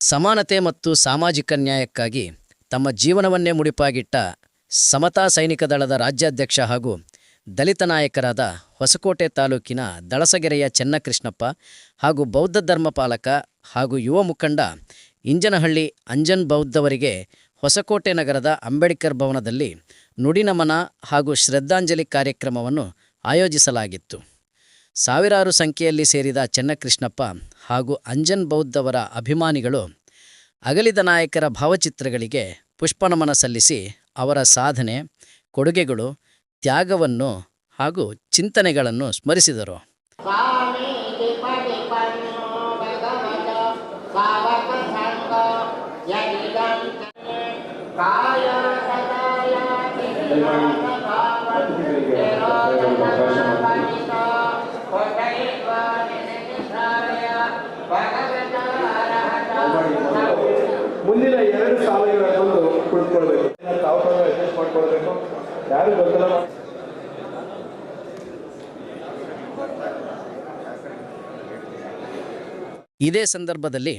ಸಮಾನತೆ ಮತ್ತು ಸಾಮಾಜಿಕ ನ್ಯಾಯಕ್ಕಾಗಿ ತಮ್ಮ ಜೀವನವನ್ನೇ ಮುಡಿಪಾಗಿಟ್ಟ ಸಮತಾ ಸೈನಿಕ ದಳದ ರಾಜ್ಯಾಧ್ಯಕ್ಷ ಹಾಗೂ ದಲಿತ ನಾಯಕರಾದ ಹೊಸಕೋಟೆ ತಾಲೂಕಿನ ದಳಸಗೆರೆಯ ಚೆನ್ನಕೃಷ್ಣಪ್ಪ ಹಾಗೂ ಬೌದ್ಧ ಧರ್ಮಪಾಲಕ ಹಾಗೂ ಯುವ ಮುಖಂಡ ಇಂಜನಹಳ್ಳಿ ಅಂಜನ್ ಬೌದ್ಧವರಿಗೆ ಹೊಸಕೋಟೆ ನಗರದ ಅಂಬೇಡ್ಕರ್ ಭವನದಲ್ಲಿ ನುಡಿನಮನ ಹಾಗೂ ಶ್ರದ್ಧಾಂಜಲಿ ಕಾರ್ಯಕ್ರಮವನ್ನು ಆಯೋಜಿಸಲಾಗಿತ್ತು. ಸಾವಿರಾರು ಸಂಖ್ಯೆಯಲ್ಲಿ ಸೇರಿದ ಚೆನ್ನಕೃಷ್ಣಪ್ಪ ಹಾಗೂ ಅಂಜನ್ ಬೌದ್ಧವರ ಅಭಿಮಾನಿಗಳು ಅಗಲಿದ ನಾಯಕರ ಭಾವಚಿತ್ರಗಳಿಗೆ ಪುಷ್ಪನಮನ ಸಲ್ಲಿಸಿ ಅವರ ಸಾಧನೆ, ಕೊಡುಗೆಗಳು, ತ್ಯಾಗವನ್ನು ಹಾಗೂ ಚಿಂತನೆಗಳನ್ನು ಸ್ಮರಿಸಿದರು. ಇದೇ ಸಂದರ್ಭದಲ್ಲಿ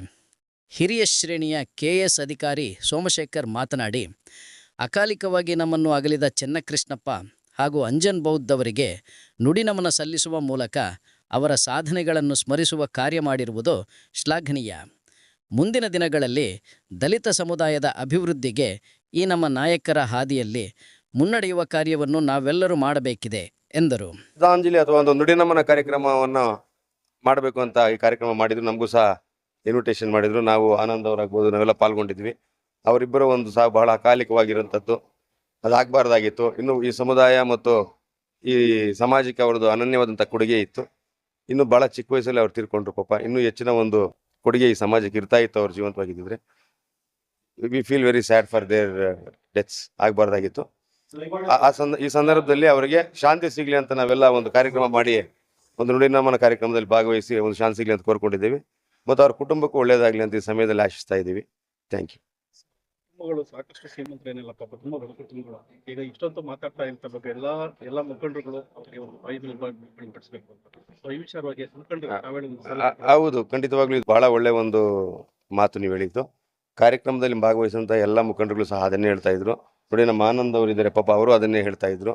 ಹಿರಿಯ ಶ್ರೇಣಿಯ ಕೆ ಎಸ್ ಅಧಿಕಾರಿ ಸೋಮಶೇಖರ್ ಮಾತನಾಡಿ, ಅಕಾಲಿಕವಾಗಿ ನಮ್ಮನ್ನು ಅಗಲಿದ ಚೆನ್ನಕೃಷ್ಣಪ್ಪ ಹಾಗೂ ಅಂಜನ್ ಬೌದ್ಧವರಿಗೆ ನುಡಿನಮನ ಸಲ್ಲಿಸುವ ಮೂಲಕ ಅವರ ಸಾಧನೆಗಳನ್ನು ಸ್ಮರಿಸುವ ಕಾರ್ಯ ಮಾಡಿರುವುದು ಶ್ಲಾಘನೀಯ. ಮುಂದಿನ ದಿನಗಳಲ್ಲಿ ದಲಿತ ಸಮುದಾಯದ ಅಭಿವೃದ್ಧಿಗೆ ಈ ನಮ್ಮ ನಾಯಕರ ಹಾದಿಯಲ್ಲಿ ಮುನ್ನಡೆಯುವ ಕಾರ್ಯವನ್ನು ನಾವೆಲ್ಲರೂ ಮಾಡಬೇಕಿದೆ, ಎಂದರು. ಶ್ರದ್ಧಾಂಜಲಿ ಅಥವಾ ಒಂದು ನುಡಿನಮನ ಕಾರ್ಯಕ್ರಮವನ್ನು ಮಾಡಬೇಕು ಅಂತ ಈ ಕಾರ್ಯಕ್ರಮ ಮಾಡಿದ್ರು, ನಮಗೂ ಸಹ ಇನ್ವಿಟೇಷನ್ ಮಾಡಿದ್ರು. ನಾವು ಆನಂದ್ ಅವರಾಗ್ಬೋದು, ನಾವೆಲ್ಲ ಪಾಲ್ಗೊಂಡಿದ್ವಿ. ಅವರಿಬ್ಬರ ಒಂದು ಸಹ ಬಹಳ ಅಕಾಲಿಕವಾಗಿರುವಂಥದ್ದು ಅದಾಗಬಾರ್ದಾಗಿತ್ತು ಇನ್ನು ಈ ಸಮುದಾಯ ಮತ್ತು ಈ ಸಮಾಜಕ್ಕೆ ಅವ್ರದ್ದು ಅನನ್ಯವಾದಂಥ ಕೊಡುಗೆ ಇತ್ತು. ಇನ್ನು ಬಹಳ ಚಿಕ್ಕ ವಯಸ್ಸಲ್ಲಿ ಅವ್ರು ತೀರ್ಕೊಂಡ್ರು ಪಾಪ. ಇನ್ನೂ ಹೆಚ್ಚಿನ ಒಂದು ಕೊಡುಗೆ ಈ ಸಮಾಜಕ್ಕೆ ಇರ್ತಾ ಇತ್ತು ಅವ್ರು ಜೀವಂತವಾಗಿದ್ದಿದ್ರೆ. We feel very sad for their deaths ಆಗಬಾರ್ದಾಗಿತ್ತು. ಆ- ಸಂದ ಈ ಸಂದರ್ಭದಲ್ಲಿ ಅವರಿಗೆ ಶಾಂತಿ ಸಿಗ್ಲಿ ಅಂತ ನಾವೆಲ್ಲ ಒಂದು ಕಾರ್ಯಕ್ರಮ ಮಾಡಿ ಒಂದು ನುಡಿನಮನ ಕಾರ್ಯಕ್ರಮದಲ್ಲಿ ಭಾಗವಹಿಸಿ ಒಂದು ಶಾಂತಿ ಸಿಗ್ಲಿ ಅಂತ ಕೋರ್ಕೊಂಡಿದ್ದೀವಿ. ಮತ್ತು ಅವ್ರ ಕುಟುಂಬಕ್ಕೂ ಒಳ್ಳೇದಾಗಲಿ ಅಂತ ಈ ಸಮಯದಲ್ಲಿ ಆಶಿಸ್ತಾ ಇದ್ದೀವಿ. ಥ್ಯಾಂಕ್ ಯು ಕುಟುಂಬಗಳು ಸಾಕಷ್ಟು ಶ್ರೀಮಂತರೇನಿಲ್ಲ ಬಡ ಕುಟುಂಬಗಳು ಈಗ ಇಷ್ಟೊಂದು ಮಾತಾಡ್ತಾ ಇರ್ತಿರ್ಬೇಕು ಎಲ್ಲಾ ಎಲ್ಲಾ ಮುಖಂಡರುಗಳು ಅವರಿಗೆ ಒಂದು ಐದು ಬಡಿಪಡಿಸಬೇಕು ಅಂತ. ಸೊ ಈ ವಿಚಾರವಾಗಿ ಮುಖಂಡರು ಹೌದು ಖಂಡಿತವಾಗ್ಲೂ ಇದು ಬಹಳ ಒಳ್ಳೆ ಒಂದು ಮಾತು ನೀವು ಹೇಳಿದ್ದು. ಕಾರ್ಯಕ್ರಮದಲ್ಲಿ ಭಾಗವಹಿಸಿದಂಥ ಎಲ್ಲ ಮುಖಂಡರುಗಳು ಸಹ ಅದನ್ನೇ ಹೇಳ್ತಾ ಇದ್ರು. ನೋಡಿ, ನಮ್ಮ ಆನಂದ್ ಅವರು ಇದ್ದಾರೆ. ಪಾಪ ಅವರು ಅದನ್ನೇ ಹೇಳ್ತಾ ಇದ್ರು.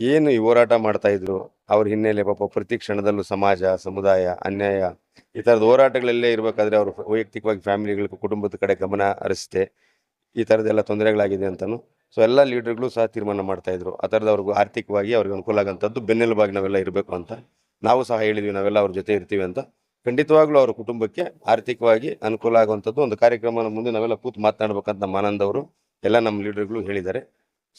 ಏನು ಈ ಹೋರಾಟ ಮಾಡ್ತಾ ಇದ್ರು? ಅವ್ರ ಹಿನ್ನೆಲೆ ಪಾಪ ಪ್ರತಿ ಕ್ಷಣದಲ್ಲೂ ಸಮಾಜ, ಸಮುದಾಯ, ಅನ್ಯಾಯ ಈ ಥರದ ಹೋರಾಟಗಳಲ್ಲೇ ಇರಬೇಕಾದ್ರೆ ಅವರು ವೈಯಕ್ತಿಕವಾಗಿ ಫ್ಯಾಮಿಲಿಗಳ, ಕುಟುಂಬದ ಕಡೆ ಗಮನ ಹರಿಸ್ತೆ ಈ ಥರದ್ದೆಲ್ಲ ತೊಂದರೆಗಳಾಗಿದೆ ಅಂತಲೂ ಸೊ, ಎಲ್ಲ ಲೀಡರ್ಗಳು ಸಹ ತೀರ್ಮಾನ ಮಾಡ್ತಾ ಇದ್ರು. ಆ ಥರದ ಅವ್ರಿಗೂ ಆರ್ಥಿಕವಾಗಿ ಅವ್ರಿಗೆ ಅನುಕೂಲ ಆಗೋಂಥದ್ದು ಬೆನ್ನೆಲುಬಾಗಿ ನಾವೆಲ್ಲ ಇರಬೇಕು ಅಂತ. ನಾವು ಸಹ ಹೇಳಿದ್ವಿ, ನಾವೆಲ್ಲ ಅವ್ರ ಜೊತೆ ಇರ್ತೀವಿ ಅಂತ. ಖಂಡಿತವಾಗ್ಲೂ ಅವ್ರ ಕುಟುಂಬಕ್ಕೆ ಆರ್ಥಿಕವಾಗಿ ಅನುಕೂಲ ಆಗುವಂಥದ್ದು ಒಂದು ಕಾರ್ಯಕ್ರಮನ ಮುಂದೆ ನಾವೆಲ್ಲ ಕೂತು ಮಾತನಾಡ್ಬೇಕಂತ ನಮ್ಮ ಆನಂದ್ ಅವರು. ಎಲ್ಲ ನಮ್ಮ ಲೀಡರ್ಗಳು ಹೇಳಿದ್ದಾರೆ.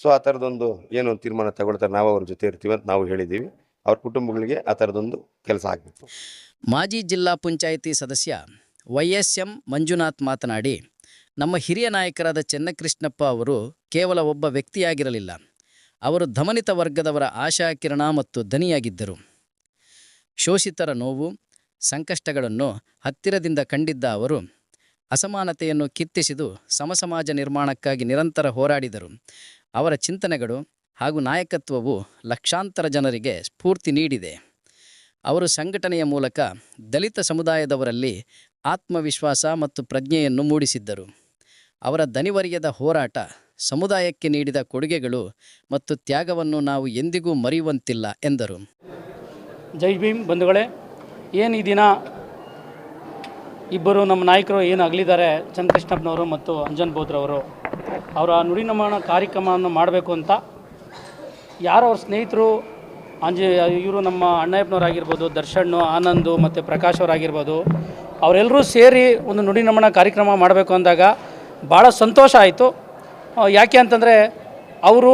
ಸೊ ಆ ಥರದೊಂದು ಏನು ತೀರ್ಮಾನ ತಗೊಳ್ತಾರೆ ನಾವು ಅವ್ರ ಜೊತೆ ಇರ್ತೀವಿ ಅಂತ ನಾವು ಹೇಳಿದ್ದೀವಿ. ಅವ್ರ ಕುಟುಂಬಗಳಿಗೆ ಆ ಥರದೊಂದು ಕೆಲಸ ಆಗಬೇಕು. ಮಾಜಿ ಜಿಲ್ಲಾ ಪಂಚಾಯಿತಿ ಸದಸ್ಯ ವೈ ಎಸ್ ಎಂ ಮಂಜುನಾಥ್ ಮಾತನಾಡಿ, ನಮ್ಮ ಹಿರಿಯ ನಾಯಕರಾದ ಚೆನ್ನಕೃಷ್ಣಪ್ಪ ಅವರು ಕೇವಲ ಒಬ್ಬ ವ್ಯಕ್ತಿಯಾಗಿರಲಿಲ್ಲ. ಅವರು ಧಮನಿತ ವರ್ಗದವರ ಆಶಾ ಕಿರಣ ಮತ್ತು ಧನಿಯಾಗಿದ್ದರು. ಶೋಷಿತರ ನೋವು, ಸಂಕಷ್ಟಗಳನ್ನು ಹತ್ತಿರದಿಂದ ಕಂಡಿದ್ದ ಅವರು ಅಸಮಾನತೆಯನ್ನು ಕಿತ್ತಿಸಿದು ಸಮಸಮಾಜ ನಿರ್ಮಾಣಕ್ಕಾಗಿ ನಿರಂತರ ಹೋರಾಡಿದರು. ಅವರ ಚಿಂತನೆಗಳು ಹಾಗೂ ನಾಯಕತ್ವವು ಲಕ್ಷಾಂತರ ಜನರಿಗೆ ಸ್ಫೂರ್ತಿ ನೀಡಿದೆ. ಅವರು ಸಂಘಟನೆಯ ಮೂಲಕ ದಲಿತ ಸಮುದಾಯದವರಲ್ಲಿ ಆತ್ಮವಿಶ್ವಾಸ ಮತ್ತು ಪ್ರಜ್ಞೆಯನ್ನು ಮೂಡಿಸಿದ್ದರು. ಅವರ ದನಿವರಿಯದ ಹೋರಾಟ, ಸಮುದಾಯಕ್ಕೆ ನೀಡಿದ ಕೊಡುಗೆಗಳು ಮತ್ತು ತ್ಯಾಗವನ್ನು ನಾವು ಎಂದಿಗೂ ಮರೆಯುವಂತಿಲ್ಲ ಎಂದರು. ಜೈ ಭೀಮ್ ಬಂಧುಗಳೇ, ಏನು ಈ ದಿನ ಇಬ್ಬರು ನಮ್ಮ ನಾಯಕರು ಏನು ಅಗಲಿದ್ದಾರೆ, ಚಂದ್ರಕೃಷ್ಣಪ್ಪನವರು ಮತ್ತು ಅಂಜನ್ ಬೋದ್ರವರು. ಅವರ ನುಡಿನಮನ ಕಾರ್ಯಕ್ರಮವನ್ನು ಮಾಡಬೇಕು ಅಂತ ಯಾರು ಅವ್ರ ಸ್ನೇಹಿತರು? ಅಂಜ, ಇವರು ನಮ್ಮ ಅಣ್ಣಯ್ಯಪ್ಪನವರಾಗಿರ್ಬೋದು ದರ್ಶನ್ ಆನಂದು ಮತ್ತು ಪ್ರಕಾಶ್ ಅವರಾಗಿರ್ಬೋದು. ಅವರೆಲ್ಲರೂ ಸೇರಿ ಒಂದು ನುಡಿನಮನ ಕಾರ್ಯಕ್ರಮ ಮಾಡಬೇಕು ಅಂದಾಗ ಭಾಳ ಸಂತೋಷ ಆಯಿತು. ಯಾಕೆ ಅಂತಂದರೆ, ಅವರು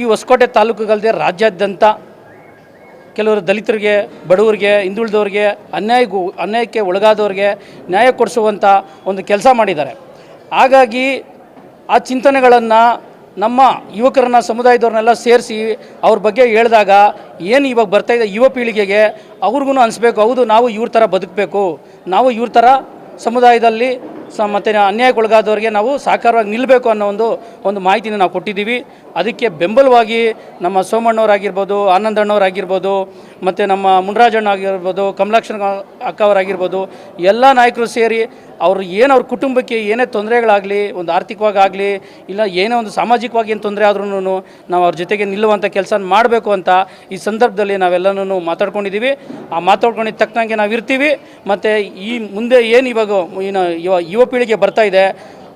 ಈ ಹೊಸಕೋಟೆ ತಾಲೂಕುಗಲ್ಲದೆ ರಾಜ್ಯಾದ್ಯಂತ ಕೆಲವರು ದಲಿತರಿಗೆ, ಬಡವರಿಗೆ, ಹಿಂದುಳಿದವ್ರಿಗೆ, ಅನ್ಯಾಯಗೂ, ಅನ್ಯಾಯಕ್ಕೆ ಒಳಗಾದವ್ರಿಗೆ ನ್ಯಾಯ ಕೊಡಿಸುವಂಥ ಒಂದು ಕೆಲಸ ಮಾಡಿದ್ದಾರೆ. ಹಾಗಾಗಿ ಆ ಚಿಂತನೆಗಳನ್ನು ನಮ್ಮ ಯುವಕರನ್ನ, ಸಮುದಾಯದವ್ರನ್ನೆಲ್ಲ ಸೇರಿಸಿ ಅವ್ರ ಬಗ್ಗೆ ಹೇಳಿದಾಗ ಏನು ಇವಾಗ ಇದೆ ಯುವ ಪೀಳಿಗೆಗೆ ಅವ್ರಿಗೂ ಅನಿಸ್ಬೇಕು, ಹೌದು ನಾವು ಇವ್ರ ಥರ ಬದುಕಬೇಕು, ನಾವು ಇವ್ರ ಥರ ಸಮುದಾಯದಲ್ಲಿ ಸ ಮತ್ತು ಅನ್ಯಾಯಕ್ಕೊಳಗಾದವ್ರಿಗೆ ನಾವು ಸಾಕಾರವಾಗಿ ನಿಲ್ಲಬೇಕು ಅನ್ನೋ ಒಂದು ಒಂದು ಮಾಹಿತಿನ ನಾವು ಕೊಟ್ಟಿದ್ದೀವಿ. ಅದಕ್ಕೆ ಬೆಂಬಲವಾಗಿ ನಮ್ಮ ಸೋಮಣ್ಣವರಾಗಿರ್ಬೋದು, ಆನಂದಣ್ಣವರಾಗಿರ್ಬೋದು, ಮತ್ತು ನಮ್ಮ ಮುನ್ರಾಜಣ್ಣ ಆಗಿರ್ಬೋದು ಕಮಲಾಕ್ಷಣ ಅಕ್ಕ ಅವರಾಗಿರ್ಬೋದು ಎಲ್ಲ ನಾಯಕರು ಸೇರಿ ಅವರು ಏನು ಅವ್ರ ಕುಟುಂಬಕ್ಕೆ ಏನೇ ತೊಂದರೆಗಳಾಗಲಿ, ಒಂದು ಆರ್ಥಿಕವಾಗಿ ಇಲ್ಲ ಏನೇ ಒಂದು ಸಾಮಾಜಿಕವಾಗಿ ಏನು ತೊಂದರೆ ಆದ್ರೂ ನಾವು ಅವ್ರ ಜೊತೆಗೆ ನಿಲ್ಲುವಂಥ ಕೆಲಸ ಮಾಡಬೇಕು ಅಂತ ಈ ಸಂದರ್ಭದಲ್ಲಿ ನಾವೆಲ್ಲನೂ ಮಾತಾಡ್ಕೊಂಡಿದ್ದೀವಿ. ಆ ಮಾತಾಡ್ಕೊಂಡಿದ್ದ ತಕ್ಕಂಗೆ ನಾವು ಇರ್ತೀವಿ ಮತ್ತು ಈ ಮುಂದೆ ಏನು ಇವಾಗ ಏನು ಯುವ ಯುವ ಪೀಳಿಗೆ ಬರ್ತಾ ಇದೆ.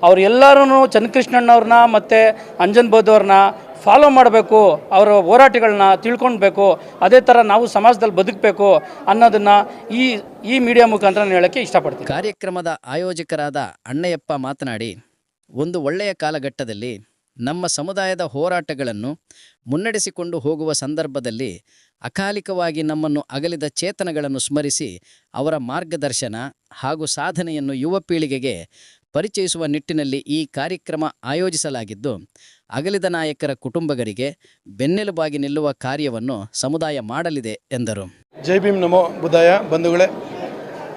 ಅವ್ರು ಎಲ್ಲರೂ ಚನ್ನಕೃಷ್ಣಣ್ಣವ್ರನ್ನ ಮತ್ತು ಅಂಜನ್ ಬೋಧವ್ರನ್ನ ಫಾಲೋ ಮಾಡಬೇಕು, ಅವರ ಹೋರಾಟಗಳನ್ನ ತಿಳ್ಕೊಳ್ಬೇಕು ಅದೇ ಥರ ನಾವು ಸಮಾಜದಲ್ಲಿ ಬದುಕಬೇಕು ಅನ್ನೋದನ್ನು ಈ ಈ ಮೀಡಿಯಾ ಮುಖಾಂತರ ಹೇಳೋಕ್ಕೆ ಇಷ್ಟಪಡ್ತೀನಿ. ಕಾರ್ಯಕ್ರಮದ ಆಯೋಜಕರಾದ ಅಣ್ಣಯ್ಯಪ್ಪ ಮಾತನಾಡಿ, ಒಂದು ಒಳ್ಳೆಯ ಕಾಲಘಟ್ಟದಲ್ಲಿ ನಮ್ಮ ಸಮುದಾಯದ ಹೋರಾಟಗಳನ್ನು ಮುನ್ನಡೆಸಿಕೊಂಡು ಹೋಗುವ ಸಂದರ್ಭದಲ್ಲಿ ಅಕಾಲಿಕವಾಗಿ ನಮ್ಮನ್ನು ಅಗಲಿದ ಚೇತನಗಳನ್ನು ಸ್ಮರಿಸಿ ಅವರ ಮಾರ್ಗದರ್ಶನ ಹಾಗೂ ಸಾಧನೆಯನ್ನು ಯುವ ಪೀಳಿಗೆಗೆ ಪರಿಚಯಿಸುವ ನಿಟ್ಟಿನಲ್ಲಿ ಈ ಕಾರ್ಯಕ್ರಮ ಆಯೋಜಿಸಲಾಗಿದ್ದು, ಅಗಲಿದ ನಾಯಕರ ಕುಟುಂಬಗಳಿಗೆ ಬೆನ್ನೆಲುಬಾಗಿ ನಿಲ್ಲುವ ಕಾರ್ಯವನ್ನು ಸಮುದಾಯ ಮಾಡಲಿದೆ ಎಂದರು. ಜೈ ಭೀಮ್ ನಮೋ ಬುದಾಯ ಬಂಧುಗಳೇ,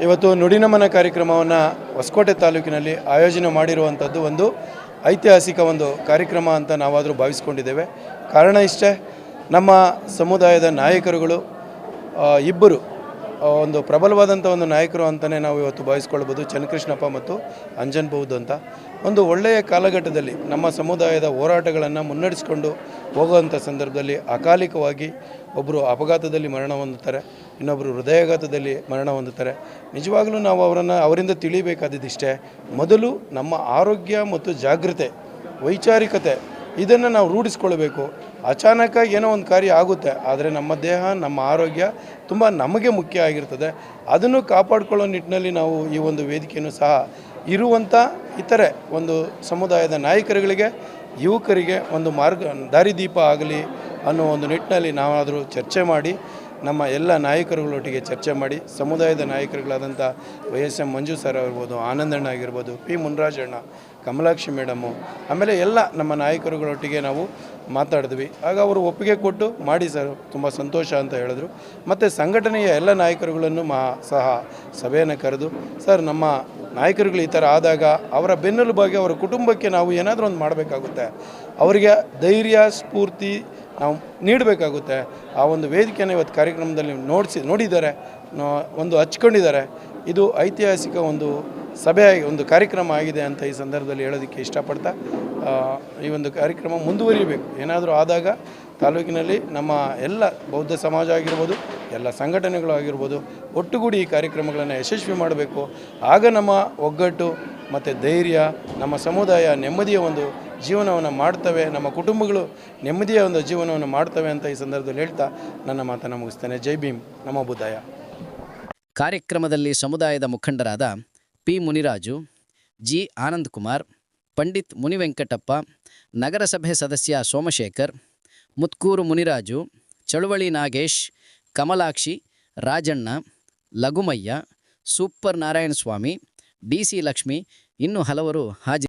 ಇವತ್ತು ನುಡಿನಮನ ಕಾರ್ಯಕ್ರಮವನ್ನು ಹೊಸಕೋಟೆ ತಾಲೂಕಿನಲ್ಲಿ ಆಯೋಜನೆ ಮಾಡಿರುವಂಥದ್ದು ಒಂದು ಐತಿಹಾಸಿಕ ಒಂದು ಕಾರ್ಯಕ್ರಮ ಅಂತ ನಾವಾದರೂ ಭಾವಿಸ್ಕೊಂಡಿದ್ದೇವೆ. ಕಾರಣ ಇಷ್ಟೇ ನಮ್ಮ ಸಮುದಾಯದ ನಾಯಕರುಗಳು ಇಬ್ಬರು ಒಂದು ಪ್ರಬಲವಾದಂಥ ಒಂದು ನಾಯಕರು ಅಂತಲೇ ನಾವು ಇವತ್ತು ಭಾವಿಸ್ಕೊಳ್ಬೋದು. ಚನ್ನಕೃಷ್ಣಪ್ಪ ಮತ್ತು ಅಂಜನ್ ಬೌದ್ಧ ಅಂತ. ಒಂದು ಒಳ್ಳೆಯ ಕಾಲಘಟ್ಟದಲ್ಲಿ ನಮ್ಮ ಸಮುದಾಯದ ಹೋರಾಟಗಳನ್ನು ಮುನ್ನಡೆಸಿಕೊಂಡು ಹೋಗುವಂಥ ಸಂದರ್ಭದಲ್ಲಿ ಅಕಾಲಿಕವಾಗಿ ಒಬ್ಬರು ಅಪಘಾತದಲ್ಲಿ ಮರಣ ಹೊಂದುತ್ತಾರೆ ಇನ್ನೊಬ್ಬರು ಹೃದಯಾಘಾತದಲ್ಲಿ ಮರಣ ಹೊಂದುತ್ತಾರೆ. ನಿಜವಾಗಲೂ ನಾವು ಅವರನ್ನು ಅವರಿಂದ ತಿಳಿಬೇಕಾದದಿಷ್ಟೇ ಮೊದಲು ನಮ್ಮ ಆರೋಗ್ಯ ಮತ್ತು ಜಾಗೃತೆ, ವೈಚಾರಿಕತೆ ಇದನ್ನು ನಾವು ರೂಢಿಸ್ಕೊಳ್ಬೇಕು. ಅಚಾನಕ ಏನೋ ಒಂದು ಕಾರ್ಯ ಆಗುತ್ತೆ, ಆದರೆ ನಮ್ಮ ದೇಹ, ನಮ್ಮ ಆರೋಗ್ಯ ತುಂಬ ನಮಗೆ ಮುಖ್ಯ ಆಗಿರ್ತದೆ. ಅದನ್ನು ಕಾಪಾಡಿಕೊಳ್ಳೋ ನಿಟ್ಟಿನಲ್ಲಿ ನಾವು ಈ ಒಂದು ವೇದಿಕೆಯನ್ನು ಸಹ ಇರುವಂಥ ಇತರೆ ಒಂದು ಸಮುದಾಯದ ನಾಯಕರುಗಳಿಗೆ, ಯುವಕರಿಗೆ ಒಂದು ಮಾರ್ಗ, ದಾರಿದೀಪ ಆಗಲಿ ಅನ್ನೋ ಒಂದು ನಿಟ್ಟಿನಲ್ಲಿ ನಾವಾದರೂ ಚರ್ಚೆ ಮಾಡಿ ನಮ್ಮ ಎಲ್ಲ ನಾಯಕರುಗಳೊಟ್ಟಿಗೆ ಚರ್ಚೆ ಮಾಡಿ, ಸಮುದಾಯದ ನಾಯಕರುಗಳಾದಂಥ Y S M Manju sir ಆಗಿರ್ಬೋದು ಆನಂದಣ್ಣ ಆಗಿರ್ಬೋದು, ಪಿ ಮುನ್ರಾಜಣ್ಣ ಕಮಲಾಕ್ಷಿ ಮೇಡಮು, ಆಮೇಲೆ ಎಲ್ಲ ನಮ್ಮ ನಾಯಕರುಗಳೊಟ್ಟಿಗೆ ನಾವು ಮಾತಾಡಿದ್ವಿ. ಆಗ ಅವರು ಒಪ್ಪಿಗೆ ಕೊಟ್ಟು, ಮಾಡಿ ಸರ್, ತುಂಬ ಸಂತೋಷ ಅಂತ ಹೇಳಿದ್ರು. ಮತ್ತು ಸಂಘಟನೆಯ ಎಲ್ಲ ನಾಯಕರುಗಳನ್ನು ಮಾ, ಸಹ ಸಭೆಯನ್ನು ಕರೆದು, ಸರ್, ನಮ್ಮ ನಾಯಕರುಗಳು ಈ ಥರ ಆದಾಗ ಅವರ ಬೆನ್ನೆಲುಬಾಗಿ ಅವರ ಕುಟುಂಬಕ್ಕೆ ನಾವು ಏನಾದರೂ ಒಂದು ಮಾಡಬೇಕಾಗುತ್ತೆ. ಅವರಿಗೆ ಧೈರ್ಯ, ಸ್ಫೂರ್ತಿ ನಾವು ನೀಡಬೇಕಾಗುತ್ತೆ. ಆ ಒಂದು ವೇದಿಕೆಯನ್ನು ಇವತ್ತು ಕಾರ್ಯಕ್ರಮದಲ್ಲಿ ನೋಡಿಸಿ, ನೋಡಿದ್ದಾರೆ. ಒಂದು ಹಚ್ಕೊಂಡಿದ್ದಾರೆ. ಇದು ಐತಿಹಾಸಿಕ ಒಂದು ಸಭೆ ಒಂದು ಕಾರ್ಯಕ್ರಮ ಆಗಿದೆ ಅಂತ ಈ ಸಂದರ್ಭದಲ್ಲಿ ಹೇಳೋದಕ್ಕೆ ಇಷ್ಟಪಡ್ತಾ ಈ ಒಂದು ಕಾರ್ಯಕ್ರಮ ಮುಂದುವರಿಬೇಕು. ಏನಾದರೂ ಆದಾಗ ತಾಲೂಕಿನಲ್ಲಿ ನಮ್ಮ ಎಲ್ಲ ಬೌದ್ಧ ಸಮಾಜ ಆಗಿರ್ಬೋದು, ಎಲ್ಲ ಸಂಘಟನೆಗಳು ಆಗಿರ್ಬೋದು, ಒಟ್ಟುಗೂಡಿ ಈ ಕಾರ್ಯಕ್ರಮಗಳನ್ನು ಯಶಸ್ವಿ ಮಾಡಬೇಕು. ಆಗ ನಮ್ಮ ಒಗ್ಗಟ್ಟು ಮತ್ತು ಧೈರ್ಯ, ನಮ್ಮ ಸಮುದಾಯ ನೆಮ್ಮದಿಯ ಒಂದು ಜೀವನವನ್ನು ಮಾಡ್ತವೆ, ನಮ್ಮ ಕುಟುಂಬಗಳು ನೆಮ್ಮದಿಯ ಒಂದು ಜೀವನವನ್ನು ಮಾಡ್ತವೆ ಅಂತ ಈ ಸಂದರ್ಭದಲ್ಲಿ ಹೇಳ್ತಾ ನನ್ನ ಮಾತನ್ನು ಮುಗಿಸ್ತೇನೆ. ಜೈ ಭೀಮ್. ನಮ್ಮ ಬುದಾಯ. ಕಾರ್ಯಕ್ರಮದಲ್ಲಿ ಸಮುದಾಯದ ಮುಖಂಡರಾದ ಪಿ ಮುನಿರಾಜು, ಜಿ ಆನಂದ್ ಕುಮಾರ್ ಪಂಡಿತ್ ಮುನಿವೆಂಕಟಪ್ಪ, ನಗರಸಭೆ ಸದಸ್ಯ ಸೋಮಶೇಖರ್, ಮುತ್ಕೂರು ಮುನಿರಾಜು, ಚಳುವಳಿ Nagesh, Kamalakshi, Rajanna, Laghumayya, super Narayanaswamy, D C Lakshmi ಇನ್ನೂ ಹಲವರು ಹಾಜರು